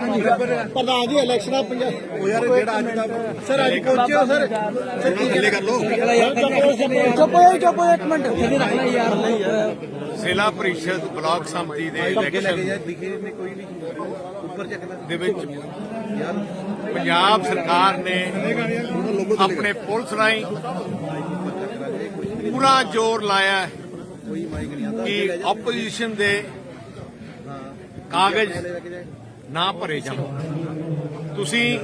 ਪ੍ਰਧਾਨ ਜੀ ਇਲੈਕਸ਼ਨ ਆ ਪੰਜਾਬ ਉਹ ਯਾਰ ਜਿਹੜਾ ਅੱਜ ਦਾ ਸਰ ਅੱਜ ਪਹੁੰਚੇ ਹੋ ਸਰ। ਥੱਲੇ ਕਰ ਲੋ ਚੁੱਪ ਹੋਏ ਚੁੱਪ ਹੋਏ ਇੱਕ ਮਿੰਟ। ਯਾਰ ਜ਼ਿਲ੍ਹਾ ਪਰਿਸ਼ਦ ਬਲਾਕ ਸੰਮਤੀ ਦੇ ਇਲੈਕਸ਼ਨ ਦਿਖੇ ਨੇ ਕੋਈ ਨਹੀਂ। ਉੱਪਰ ਚੱਕ ਲੈ। ਦੇ ਵਿੱਚ ਪੰਜਾਬ ਸਰਕਾਰ ਨੇ ਆਪਣੇ ਪੁਲਿਸ ਰਾਹੀਂ ਪੂਰਾ ਜ਼ੋਰ ਲਾਇਆ ਕਿ ਆਪੋਜੀਸ਼ਨ ਦੇ ਕਾਗਜ਼ ਨਾ ਭਰੇ ਜਾਣ। ਤੁਸੀਂ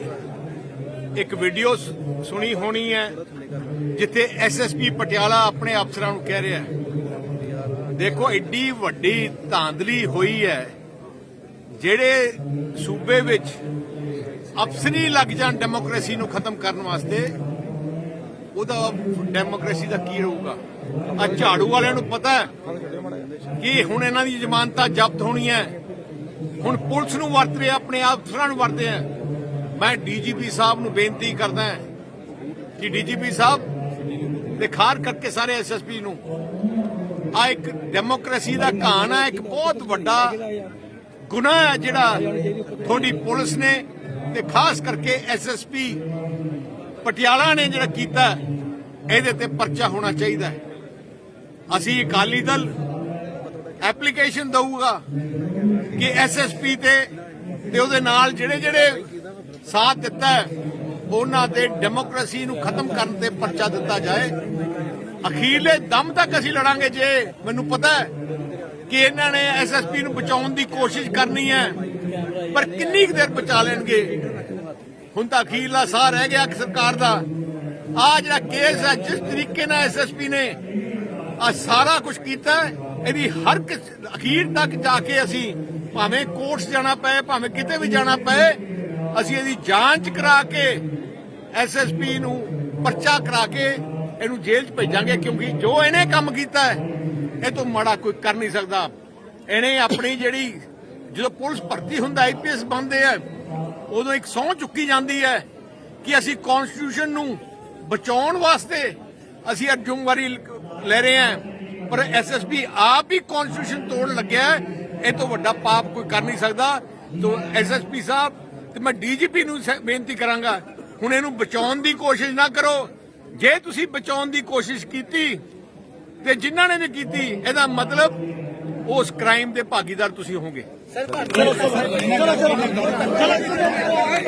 ਇੱਕ ਵੀਡੀਓ ਸੁਣੀ ਹੋਣੀ ਹੈ, ਜਿੱਥੇ ਐਸਐਸਪੀ ਪਟਿਆਲਾ ਆਪਣੇ ਅਫਸਰਾਂ ਨੂੰ ਕਹਿ ਰਿਹਾ ਹੈ। ਦੇਖੋ ਐਡੀ ਵੱਡੀ ਧਾਂਦਲੀ ਹੋਈ ਹੈ, ਜਿਹੜੇ ਸੂਬੇ ਵਿੱਚ ਅਫਸਰੀ ਲੱਗ ਜਾਣ ਡੈਮੋਕ੍ਰੇਸੀ ਨੂੰ ਖਤਮ ਕਰਨ ਵਾਸਤੇ, ਉਹਦਾ ਡੈਮੋਕ੍ਰੇਸੀ ਦਾ ਕੀ ਰਹੂਗਾ? ਆ ਝਾੜੂ ਵਾਲਿਆਂ ਨੂੰ ਪਤਾ ਹੈ ਕਿ ਹੁਣ ਇਹਨਾਂ ਦੀ ਜ਼ਮਾਨਤਾਂ ਜ਼ਬਤ ਹੋਣੀਆਂ ਹੁਣ ਪੁਲਿਸ ਨੂੰ ਵਰਤ ਰਿਹਾ ਆਪਣੇ ਅਫਸਰਾਂ ਨੂੰ ਵਰਤੇ ਆ। ਮੈਂ ਡੀਜੀਪੀ ਸਾਹਿਬ ਨੂੰ ਬੇਨਤੀ ਕਰਦਾ ਹਾਂ ਕਿ ਡੀਜੀਪੀ ਸਾਹਿਬ ਤੇ ਕਰਕੇ ਸਾਰੇ ਐਸਐਸਪੀ ਨੂੰ। ਆ ਇੱਕ ਡੈਮੋਕ੍ਰੇਸੀ ਦਾ ਘਾਣ ਹੈ ਇੱਕ ਬਹੁਤ ਵੱਡਾ ਗੁਨਾਹ ਹੈ ਜਿਹੜਾ ਤੁਹਾਡੀ ਪੁਲਿਸ ਨੇ ਤੇ ਖਾਸ ਕਰਕੇ ਐਸਐਸਪੀ ਪਟਿਆਲਾ ਨੇ ਜਿਹੜਾ ਕੀਤਾ, ਇਹਦੇ ਤੇ ਪਰਚਾ ਹੋਣਾ ਚਾਹੀਦਾ ਹੈ। ਅਸੀਂ ਅਕਾਲੀ ਦਲ ਐਪਲੀਕੇਸ਼ਨ ਦਊਗਾ ਕਿ ਐਸਐਸਪੀ ਤੇ ਤੇ ਉਹਦੇ ਨਾਲ ਜਿਹੜੇ ਜਿਹੜੇ ਸਾਥ ਦਿੱਤਾ ਉਹਨਾਂ ਤੇ ਡੈਮੋਕ੍ਰੇਸੀ ਨੂੰ ਖਤਮ ਕਰਨ ਤੇ ਪਰਚਾ ਦਿੱਤਾ ਜਾਏ। ਅਖੀਰਲੇ ਦਮ ਤੱਕ ਅਸੀਂ ਲੜਾਂਗੇ ਜੇ, ਮੈਨੂੰ ਪਤਾ ਹੈ ਕਿ ਇਹਨਾਂ ਨੇ ਐਸਐਸਪੀ ਨੂੰ ਬਚਾਉਣ ਦੀ ਕੋਸ਼ਿਸ਼ ਕਰਨੀ ਹੈ, ਪਰ ਕਿੰਨੀ ਕੁ ਦੇਰ ਬਚਾ ਲੈਣਗੇ? ਹੁਣ ਤਾਂ ਅਖੀਰਲਾ ਸਾਹ ਰਹਿ ਗਿਆ ਸਰਕਾਰ ਦਾ। ਆ ਜਿਹੜਾ ਕੇਸ ਹੈ, ਜਿਸ ਤਰੀਕੇ ਨਾਲ ਐਸਐਸਪੀ ਨੇ ਆ ਸਾਰਾ ਕੁਝ ਕੀਤਾ ਇਹਦੀ ਹਰ ਅਖੀਰ ਤੱਕ ਜਾ ਕੇ ਅਸੀਂ ਭਾਵੇਂ ਕੋਰਟਸ ਜਾਣਾ ਪਏ, ਭਾਵੇਂ ਕਿਤੇ ਵੀ ਜਾਣਾ ਪਏ, ਅਸੀਂ ਇਹਦੀ ਜਾਂਚ ਕਰਾ ਕੇ ਐਸਐਸਪੀ ਨੂੰ ਪਰਚਾ ਕਰਾ ਕੇ ਇਹਨੂੰ ਜੇਲ੍ਹ 'ਚ ਭੇਜਾਂਗੇ ਕਿਉਂਕਿ ਜੋ ਇਹਨੇ ਕੰਮ ਕੀਤਾ ਹੈ, ਇਹ ਤੋਂ ਮਾੜਾ ਕੋਈ ਕਰ ਨਹੀਂ ਸਕਦਾ। ਇਹਨੇ ਆਪਣੀ ਜਿਹੜੀ ਜਦੋਂ ਪੁਲਿਸ ਭਰਤੀ ਹੁੰਦਾ ਆਈਪੀਐਸ ਬਣਦੇ ਆ, ਉਦੋਂ ਇੱਕ ਸਹੁੰ ਚੁੱਕੀ ਜਾਂਦੀ ਹੈ ਕਿ ਅਸੀਂ ਕਨਸਟੀਟਿਊਸ਼ਨ ਨੂੰ ਬਚਾਉਣ ਵਾਸਤੇ ਅਸੀਂ ਅੱਜ ਜ਼ਿੰਮੇਵਾਰੀ ਲੈ ਰਹੇ ਹਾਂ ਪਰ ਐਸਐਸਪੀ ਆਪ ਹੀ ਕਨਸਟੀਟਿਊਸ਼ਨ ਤੋੜਨ ਲੱਗਿਆ ਇਹ ਤੋਂ ਵੱਡਾ ਪਾਪ ਕੋਈ ਕਰ ਨਹੀਂ ਸਕਦਾ। ਤੋਂ ਐਸਐਸਪੀ ਸਾਹਿਬ, ਤੇ ਮੈਂ ਡੀਜੀਪੀ ਨੂੰ ਬੇਨਤੀ ਕਰਾਂਗਾ, ਹੁਣ ਇਹਨੂੰ ਬਚਾਉਣ ਦੀ ਕੋਸ਼ਿਸ਼ ਨਾ ਕਰੋ। ਜੇ ਤੁਸੀਂ ਬਚਾਉਣ ਦੀ ਕੋਸ਼ਿਸ਼ ਕੀਤੀ, ਤੇ ਜਿਨ੍ਹਾਂ ਨੇ ਵੀ ਕੀਤੀ, ਇਹਦਾ ਮਤਲਬ ਉਸ ਕ੍ਰਾਈਮ ਦੇ ਭਾਗੀਦਾਰ ਤੁਸੀਂ ਹੋਵੋਗੇ।